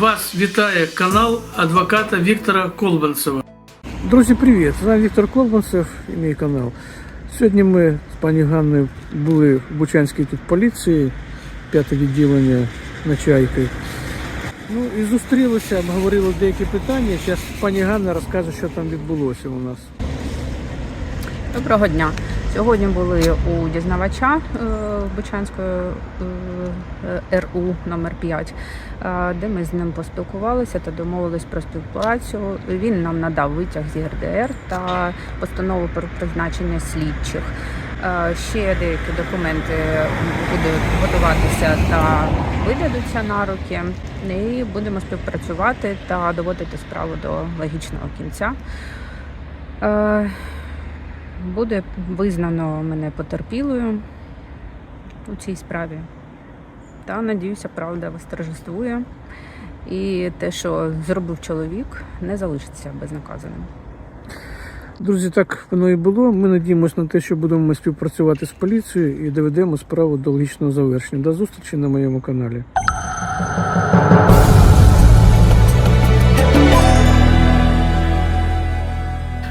Вас вітає канал адвоката Віктора Колбанцева. Друзі, привіт! З вами Віктор Колбанцев і мій канал. Сьогодні ми з пані Ганною були в Бучанській тут поліції, п'яте відділення на чайки. Ну і зустрілися, обговорили деякі питання. Зараз пані Ганна розкаже, що там відбулося у нас. Доброго дня. Сьогодні були у дізнавача е, Бучанської е, РУ номер 5 е, де ми з ним поспілкувалися та домовились про співпрацю. Він нам надав витяг з ЄРДР та постанову про призначення слідчих. Е, Ще деякі документи будуть готуватися та видадуться на руки. І будемо співпрацювати та доводити справу до логічного кінця. Буде визнано мене потерпілою у цій справі. Та надіюся, правда восторжествує. І те, що зробив чоловік, не залишиться безнаказаним. Друзі, так воно і було. Ми надіємося на те, що будемо співпрацювати з поліцією і доведемо справу до логічного завершення. До зустрічі на моєму каналі.